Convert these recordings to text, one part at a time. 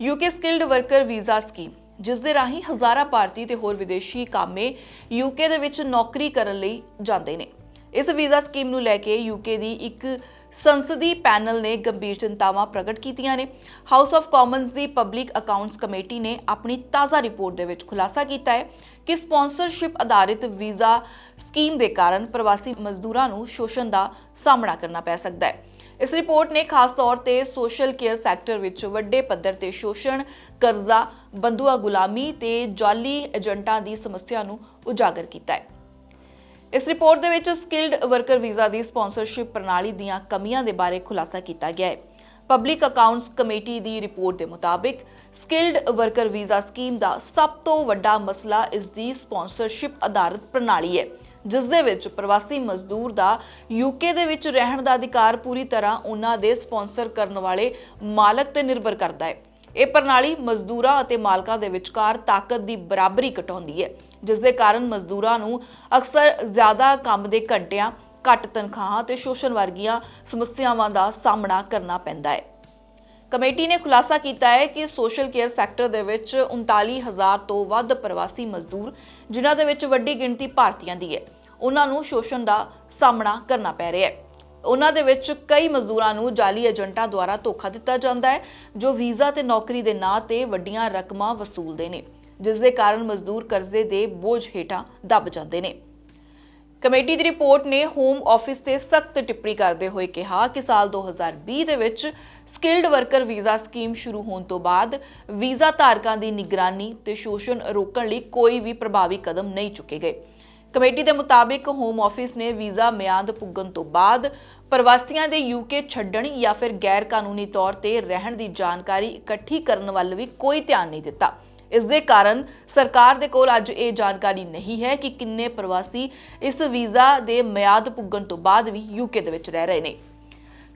UK skilled worker visa scheme ਜਿਸ ਦੇ ਰਾਹੀਂ ਹਜ਼ਾਰਾਂ ਭਾਰਤੀ ਤੇ ਹੋਰ ਵਿਦੇਸ਼ੀ ਕਾਮੇ ਯੂਕੇ ਦੇ ਵਿੱਚ ਨੌਕਰੀ ਕਰਨ ਲਈ ਜਾਂਦੇ ਨੇ। ਇਸ ਵੀਜ਼ਾ ਸਕੀਮ ਨੂੰ ਲੈ ਕੇ ਯੂਕੇ ਦੀ ਇੱਕ ਸੰਸਦੀ ਪੈਨਲ ਨੇ ਗੰਭੀਰ ਚਿੰਤਾਵਾਂ ਪ੍ਰਗਟ ਕੀਤੀਆਂ ਨੇ। ਹਾਊਸ ਆਫ ਕਾਮਨਸ ਦੀ ਪਬਲਿਕ ਅਕਾਊਂਟਸ ਕਮੇਟੀ ਨੇ ਆਪਣੀ ਤਾਜ਼ਾ ਰਿਪੋਰਟ ਦੇ ਵਿੱਚ ਖੁਲਾਸਾ ਕੀਤਾ ਹੈ ਕਿ ਸਪਾਂਸਰਸ਼ਿਪ ਆਧਾਰਿਤ ਵੀਜ਼ਾ ਸਕੀਮ ਦੇ ਕਾਰਨ ਪ੍ਰਵਾਸੀ ਮਜ਼ਦੂਰਾਂ ਨੂੰ ਸ਼ੋਸ਼ਣ ਦਾ ਸਾਹਮਣਾ ਕਰਨਾ ਪੈ ਸਕਦਾ ਹੈ। ਇਸ ਰਿਪੋਰਟ ਨੇ ਖਾਸ ਤੌਰ ਤੇ ਸੋਸ਼ਲ ਕੇਅਰ ਸੈਕਟਰ ਵਿੱਚ ਵੱਡੇ ਪੱਧਰ ਤੇ ਸ਼ੋਸ਼ਣ, ਕਰਜ਼ਾ, ਬੰਦੂਆ ਗੁਲਾਮੀ ਤੇ ਜਾਲੀ ਏਜੰਟਾਂ ਦੀ ਸਮੱਸਿਆ ਨੂੰ ਉਜਾਗਰ ਕੀਤਾ ਹੈ। ਇਸ ਰਿਪੋਰਟ ਦੇ ਵਿੱਚ ਸਕਿਲਡ ਵਰਕਰ ਵੀਜ਼ਾ ਦੀ ਸਪਾਂਸਰਸ਼ਿਪ ਪ੍ਰਣਾਲੀ ਦੀਆਂ ਕਮੀਆਂ ਦੇ ਬਾਰੇ ਖੁਲਾਸਾ ਕੀਤਾ ਗਿਆ ਹੈ। ਪਬਲਿਕ ਅਕਾਊਂਟਸ ਕਮੇਟੀ ਦੀ ਰਿਪੋਰਟ ਦੇ ਮੁਤਾਬਿਕ ਸਕਿਲਡ ਵਰਕਰ ਵੀਜ਼ਾ ਸਕੀਮ ਦਾ ਸਭ ਤੋਂ ਵੱਡਾ ਮਸਲਾ ਇਸ ਦੀ ਸਪਾਂਸਰਸ਼ਿਪ ਆਧਾਰਿਤ ਪ੍ਰਣਾਲੀ ਹੈ, ਜਿਸ ਦੇ ਵਿੱਚ ਪ੍ਰਵਾਸੀ ਮਜ਼ਦੂਰ ਦਾ ਯੂਕੇ ਦੇ ਵਿੱਚ ਰਹਿਣ ਦਾ ਅਧਿਕਾਰ ਪੂਰੀ ਤਰ੍ਹਾਂ ਉਹਨਾਂ ਦੇ ਸਪਾਂਸਰ ਕਰਨ ਵਾਲੇ ਮਾਲਕ ਤੇ ਨਿਰਭਰ ਕਰਦਾ ਹੈ। ਇਹ ਪ੍ਰਣਾਲੀ ਮਜ਼ਦੂਰਾਂ ਅਤੇ ਮਾਲਕਾਂ ਦੇ ਵਿਚਕਾਰ ਤਾਕਤ ਦੀ ਬਰਾਬਰੀ ਘਟਾਉਂਦੀ ਹੈ, ਜਿਸ ਦੇ ਕਾਰਨ ਮਜ਼ਦੂਰਾਂ ਨੂੰ ਅਕਸਰ ਜ਼ਿਆਦਾ ਕੰਮ ਦੇ ਘੰਟਿਆਂ ਘੱਟ ਤਨਖਾਹਾਂ ਤੇ ਸ਼ੋਸ਼ਣ ਵਰਗੀਆਂ ਸਮੱਸਿਆਵਾਂ ਦਾ ਸਾਹਮਣਾ ਕਰਨਾ ਪੈਂਦਾ ਹੈ। ਕਮੇਟੀ ਨੇ ਖੁਲਾਸਾ ਕੀਤਾ ਹੈ ਕਿ ਸੋਸ਼ਲ ਕੇਅਰ ਸੈਕਟਰ ਦੇ ਵਿੱਚ 39000 ਤੋਂ ਵੱਧ ਪ੍ਰਵਾਸੀ ਮਜ਼ਦੂਰ, ਜਿਨ੍ਹਾਂ ਦੇ ਵਿੱਚ ਵੱਡੀ ਗਿਣਤੀ ਭਾਰਤੀਆਂ ਦੀ ਹੈ, ਉਹਨਾਂ ਨੂੰ ਸ਼ੋਸ਼ਣ ਦਾ ਸਾਹਮਣਾ ਕਰਨਾ ਪੈ ਰਿਹਾ ਹੈ। ਉਹਨਾਂ ਦੇ ਵਿੱਚ ਕਈ ਮਜ਼ਦੂਰਾਂ ਨੂੰ ਜਾਲੀ ਏਜੰਟਾਂ ਦੁਆਰਾ ਧੋਖਾ ਦਿੱਤਾ ਜਾਂਦਾ ਹੈ, ਜੋ ਵੀਜ਼ਾ ਤੇ ਨੌਕਰੀ ਦੇ ਨਾਂ ਤੇ ਵੱਡੀਆਂ ਰਕਮਾਂ ਵਸੂਲਦੇ ਨੇ, ਜਿਸ ਦੇ ਕਾਰਨ ਮਜ਼ਦੂਰ ਕਰਜ਼ੇ ਦੇ ਬੋਝ ਹੇਠਾਂ ਦਬ ਜਾਂਦੇ ਨੇ। ਕਮੇਟੀ ਦੀ ਰਿਪੋਰਟ ਨੇ ਹੋਮ ਆਫਿਸ ਤੇ ਸਖਤ ਟਿੱਪਣੀ ਕਰਦੇ ਹੋਏ ਕਿਹਾ ਕਿ ਸਾਲ 2020 ਦੇ ਵਿੱਚ ਸਕਿਲਡ ਵਰਕਰ ਵੀਜ਼ਾ ਸਕੀਮ ਸ਼ੁਰੂ ਹੋਣ ਤੋਂ ਬਾਅਦ ਵੀਜ਼ਾ ਧਾਰਕਾਂ ਦੀ ਨਿਗਰਾਨੀ ਤੇ ਸ਼ੋਸ਼ਣ ਰੋਕਣ ਲਈ ਕੋਈ ਵੀ ਪ੍ਰਭਾਵੀ ਕਦਮ ਨਹੀਂ ਚੁੱਕੇ ਗਏ। ਕਮੇਟੀ ਦੇ ਮੁਤਾਬਿਕ ਹੋਮ ਆਫਿਸ ਨੇ ਵੀਜ਼ਾ ਮਿਆਦ ਪੁੱਗਣ ਤੋਂ ਬਾਅਦ ਪ੍ਰਵਾਸੀਆਂ ਦੇ ਯੂਕੇ ਛੱਡਣ ਜਾਂ ਫਿਰ ਗੈਰ ਕਾਨੂੰਨੀ ਤੌਰ ਤੇ ਰਹਿਣ ਦੀ ਜਾਣਕਾਰੀ ਇਕੱਠੀ ਕਰਨ ਵੱਲ ਵੀ ਕੋਈ ਧਿਆਨ ਨਹੀਂ ਦਿੱਤਾ। ਇਸ ਦੇ ਕਾਰਨ ਸਰਕਾਰ ਦੇ ਕੋਲ ਅੱਜ ਇਹ ਜਾਣਕਾਰੀ ਨਹੀਂ ਹੈ ਕਿ ਕਿੰਨੇ ਪ੍ਰਵਾਸੀ ਇਸ ਵੀਜ਼ਾ ਦੇ ਮਿਆਦ ਪੁੱਗਣ ਤੋਂ ਬਾਅਦ ਵੀ ਯੂਕੇ ਦੇ ਵਿੱਚ ਰਹਿ ਰਹੇ ਨੇ।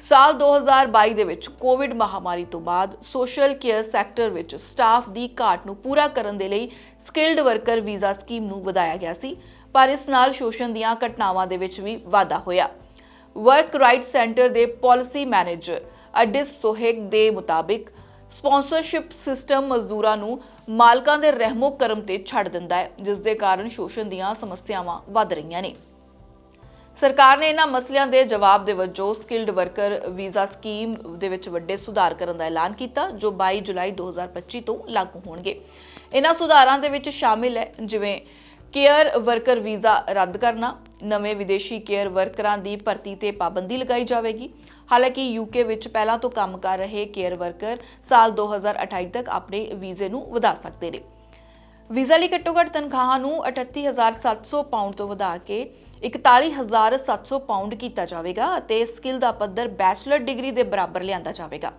ਸਾਲ 2022 ਦੇ ਵਿੱਚ ਕੋਵਿਡ ਮਹਾਮਾਰੀ ਤੋਂ ਬਾਅਦ ਸੋਸ਼ਲ ਕੇਅਰ ਸੈਕਟਰ ਵਿੱਚ ਸਟਾਫ ਦੀ ਘਾਟ ਨੂੰ ਪੂਰਾ ਕਰਨ ਦੇ ਲਈ ਸਕਿਲਡ ਵਰਕਰ ਵੀਜ਼ਾ ਸਕੀਮ ਨੂੰ ਵਧਾਇਆ ਗਿਆ ਸੀ, ਪਰ ਇਸ ਨਾਲ ਸ਼ੋਸ਼ਣ ਦੀਆਂ ਘਟਨਾਵਾਂ ਦੇ ਵਿੱਚ ਵੀ ਵਾਧਾ ਹੋਇਆ। ਵਰਕ ਰਾਈਟ ਸੈਂਟਰ ਦੇ ਪਾਲਿਸੀ ਮੈਨੇਜਰ ਅਡਿਸ ਸੋਹੇਗ ਦੇ ਮੁਤਾਬਿਕ ਸਪਾਂਸਰਸ਼ਿਪ ਸਿਸਟਮ ਮਜ਼ਦੂਰਾਂ ਨੂੰ ਮਾਲਕਾਂ ਦੇ ਰਹਿਮੋ ਕਰਮ ਤੇ ਛੱਡ ਦਿੰਦਾ ਹੈ, ਜਿਸ ਦੇ ਕਾਰਨ ਸ਼ੋਸ਼ਣ ਦੀਆਂ ਸਮੱਸਿਆਵਾਂ ਵੱਧ ਰਹੀਆਂ ਨੇ। ਸਰਕਾਰ ਨੇ ਇਹਨਾਂ ਮਸਲਿਆਂ ਦੇ ਜਵਾਬ ਦੇ ਵਜੋਂ ਸਕਿਲਡ ਵਰਕਰ ਵੀਜ਼ਾ ਸਕੀਮ ਦੇ ਵਿੱਚ ਵੱਡੇ ਸੁਧਾਰ ਕਰਨ ਦਾ ਐਲਾਨ ਕੀਤਾ, ਜੋ 22 ਜੁਲਾਈ 2025 ਤੋਂ ਲਾਗੂ ਹੋਣਗੇ। ਇਹਨਾਂ ਸੁਧਾਰਾਂ ਦੇ ਵਿੱਚ ਸ਼ਾਮਿਲ ਹੈ, ਜਿਵੇਂ ਕੇਅਰ ਵਰਕਰ ਵੀਜ਼ਾ ਰੱਦ ਕਰਨਾ, ਨਵੇਂ ਵਿਦੇਸ਼ੀ ਕੇਅਰ ਵਰਕਰਾਂ ਦੀ ਭਰਤੀ ਤੇ ਪਾਬੰਦੀ ਲਗਾਈ ਜਾਵੇਗੀ। ਹਾਲਾਂਕਿ ਯੂਕੇ ਵਿੱਚ ਪਹਿਲਾਂ ਤੋਂ ਕੰਮ ਕਰ ਰਹੇ ਕੇਅਰ ਵਰਕਰ ਸਾਲ 2028 ਤੱਕ ਆਪਣੇ ਵੀਜ਼ੇ ਨੂੰ ਵਧਾ ਸਕਦੇ ਨੇ। ਵੀਜ਼ਾ ਲਈ ਘੱਟੋ ਘੱਟ ਤਨਖਾਹਾਂ ਨੂੰ 38700 ਪਾਉਂਡ ਤੋਂ ਵਧਾ ਕੇ 41700 ਪਾਉਂਡ ਕੀਤਾ ਜਾਵੇਗਾ ਅਤੇ ਸਕਿੱਲ ਦਾ ਪੱਧਰ ਬੈਚਲਰ ਡਿਗਰੀ ਦੇ ਬਰਾਬਰ ਲਿਆਂਦਾ ਜਾਵੇਗਾ।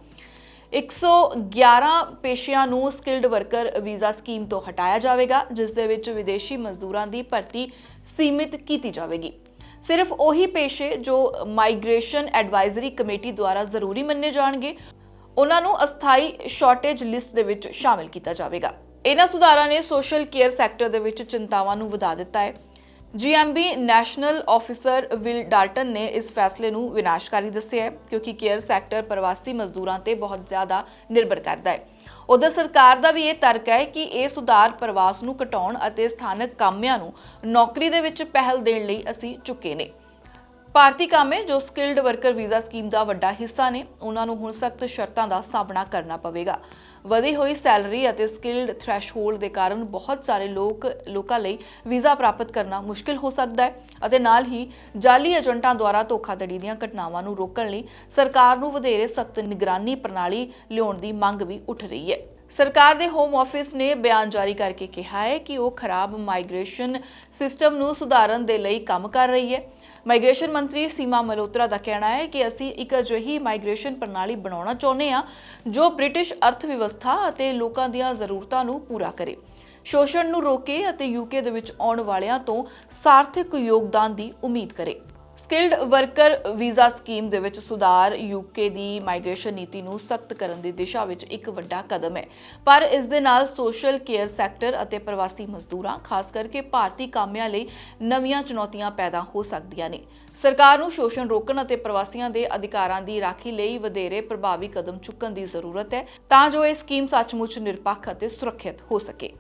111 ਪੇਸ਼ਿਆਂ ਨੂੰ ਸਕਿਲਡ ਵਰਕਰ ਵੀਜ਼ਾ ਸਕੀਮ ਤੋਂ ਹਟਾਇਆ ਜਾਵੇਗਾ, ਜਿਸ ਦੇ ਵਿੱਚ ਵਿਦੇਸ਼ੀ ਮਜ਼ਦੂਰਾਂ ਦੀ ਭਰਤੀ ਸੀਮਿਤ ਕੀਤੀ ਜਾਵੇਗੀ। ਸਿਰਫ ਉਹੀ ਪੇਸ਼ੇ ਜੋ ਮਾਈਗ੍ਰੇਸ਼ਨ ਐਡਵਾਈਜ਼ਰੀ ਕਮੇਟੀ ਦੁਆਰਾ ਜ਼ਰੂਰੀ ਮੰਨੇ ਜਾਣਗੇ, ਉਹਨਾਂ ਨੂੰ ਅਸਥਾਈ ਸ਼ਾਰਟੇਜ ਲਿਸਟ ਦੇ ਵਿੱਚ ਸ਼ਾਮਿਲ ਕੀਤਾ ਜਾਵੇਗਾ। ਇਹਨਾਂ ਸੁਧਾਰਾਂ ਨੇ ਸੋਸ਼ਲ ਕੇਅਰ ਸੈਕਟਰ ਦੇ ਵਿੱਚ ਚਿੰਤਾਵਾਂ ਨੂੰ ਵਧਾ ਦਿੱਤਾ ਹੈ। GMB national officer Will Darton ਨੇ ਇਸ ਫੈਸਲੇ ਨੂੰ ਵਿਨਾਸ਼ਕਾਰੀ ਦੱਸਿਆ ਹੈ, ਕਿਉਂਕਿ ਕੇਅਰ ਸੈਕਟਰ ਪ੍ਰਵਾਸੀ ਮਜ਼ਦੂਰਾਂ ਤੇ ਬਹੁਤ ਜ਼ਿਆਦਾ ਨਿਰਭਰ ਕਰਦਾ ਹੈ। ਉਧਰ ਸਰਕਾਰ ਦਾ ਵੀ ਇਹ ਤਰਕ ਹੈ ਕਿ ਇਹ ਸੁਧਾਰ ਪ੍ਰਵਾਸ ਨੂੰ ਘਟਾਉਣ ਅਤੇ ਸਥਾਨਕ ਕਾਮਿਆਂ ਨੂੰ ਨੌਕਰੀ ਦੇ ਵਿੱਚ ਪਹਿਲ ਦੇਣ ਲਈ ਅਸੀਂ ਚੁੱਕੇ ਨੇ। ਭਾਰਤੀ ਕਾਮੇ ਜੋ ਸਕਿਲਡ ਵਰਕਰ ਵੀਜ਼ਾ ਸਕੀਮ ਦਾ ਵੱਡਾ ਹਿੱਸਾ ਨੇ, ਉਹਨਾਂ ਨੂੰ ਹੁਣ ਸਖਤ ਸ਼ਰਤਾਂ ਦਾ ਸਾਹਮਣਾ ਕਰਨਾ ਪਵੇਗਾ। ਵਧੀ ਹੋਈ ਸੈਲਰੀ ਅਤੇ ਸਕਿਲਡ ਥ੍ਰੈਸ਼ਹੋਲਡ ਦੇ ਕਾਰਨ ਬਹੁਤ ਸਾਰੇ ਲੋਕ, ਲੋਕਾਂ ਲਈ ਵੀਜ਼ਾ ਪ੍ਰਾਪਤ ਕਰਨਾ ਮੁਸ਼ਕਿਲ ਹੋ ਸਕਦਾ ਹੈ ਅਤੇ ਨਾਲ ਹੀ ਜਾਲੀ ਏਜੰਟਾਂ ਦੁਆਰਾ ਧੋਖਾਧੜੀ ਦੀਆਂ ਘਟਨਾਵਾਂ ਨੂੰ ਰੋਕਣ ਲਈ ਸਰਕਾਰ ਨੂੰ ਵਧੇਰੇ ਸਖਤ ਨਿਗਰਾਨੀ ਪ੍ਰਣਾਲੀ ਲਿਆਉਣ ਦੀ ਮੰਗ ਵੀ ਉੱਠ ਰਹੀ ਹੈ। ਸਰਕਾਰ ਦੇ ਹੋਮ ਆਫਿਸ ਨੇ ਬਿਆਨ ਜਾਰੀ ਕਰਕੇ ਕਿਹਾ ਹੈ ਕਿ ਉਹ ਖਰਾਬ ਮਾਈਗ੍ਰੇਸ਼ਨ ਸਿਸਟਮ ਨੂੰ ਸੁਧਾਰਨ ਦੇ ਲਈ ਕੰਮ ਕਰ ਰਹੀ ਹੈ। ਮਾਈਗ੍ਰੇਸ਼ਨ ਮੰਤਰੀ ਸੀਮਾ ਮਲਹੋਤਰਾ ਦਾ ਕਹਿਣਾ ਹੈ ਕਿ ਅਸੀਂ ਇੱਕ ਅਜਿਹੀ ਮਾਈਗ੍ਰੇਸ਼ਨ ਪ੍ਰਣਾਲੀ ਬਣਾਉਣਾ ਚਾਹੁੰਦੇ ਹਾਂ ਜੋ ਬ੍ਰਿਟਿਸ਼ ਅਰਥ ਵਿਵਸਥਾ ਅਤੇ ਲੋਕਾਂ ਦੀਆਂ ਜ਼ਰੂਰਤਾਂ ਨੂੰ ਪੂਰਾ ਕਰੇ। ਸ਼ੋਸ਼ਣ ਨੂੰ ਰੋਕੇ ਅਤੇ ਯੂਕੇ ਦੇ ਵਿੱਚ ਆਉਣ ਵਾਲਿਆਂ ਤੋਂ ਸਾਰਥਕ ਯੋਗਦਾਨ ਦੀ ਉਮੀਦ ਕਰੇ। ਸਕਿਲਡ ਵਰਕਰ ਵੀਜ਼ਾ ਸਕੀਮ ਦੇ ਵਿੱਚ ਸੁਧਾਰ ਯੂਕੇ ਦੀ ਮਾਈਗ੍ਰੇਸ਼ਨ ਨੀਤੀ ਨੂੰ ਸਖਤ ਕਰਨ ਦੀ ਦਿਸ਼ਾ ਵਿੱਚ ਇੱਕ ਵੱਡਾ ਕਦਮ ਹੈ। ਪਰ ਇਸ ਦੇ ਨਾਲ ਸੋਸ਼ਲ ਕੇਅਰ ਸੈਕਟਰ ਅਤੇ ਪ੍ਰਵਾਸੀ ਮਜ਼ਦੂਰਾਂ, ਖਾਸ ਕਰਕੇ ਭਾਰਤੀ ਕਾਮਿਆਂ ਲਈ ਨਵੀਆਂ ਚੁਣੌਤੀਆਂ ਪੈਦਾ ਹੋ ਸਕਦੀਆਂ ਨੇ। ਸਰਕਾਰ ਨੂੰ ਸ਼ੋਸ਼ਣ ਰੋਕਣ ਅਤੇ ਪ੍ਰਵਾਸੀਆਂ ਦੇ ਅਧਿਕਾਰਾਂ ਦੀ ਰਾਖੀ ਲਈ ਵਧੇਰੇ ਪ੍ਰਭਾਵੀ ਕਦਮ ਚੁੱਕਣ ਦੀ ਜ਼ਰੂਰਤ ਹੈ ਤਾਂ ਜੋ ਇਹ ਸਕੀਮ ਸੱਚਮੁੱਚ ਨਿਰਪੱਖ ਅਤੇ ਸੁਰੱਖਿਅਤ ਹੋ ਸਕੇ।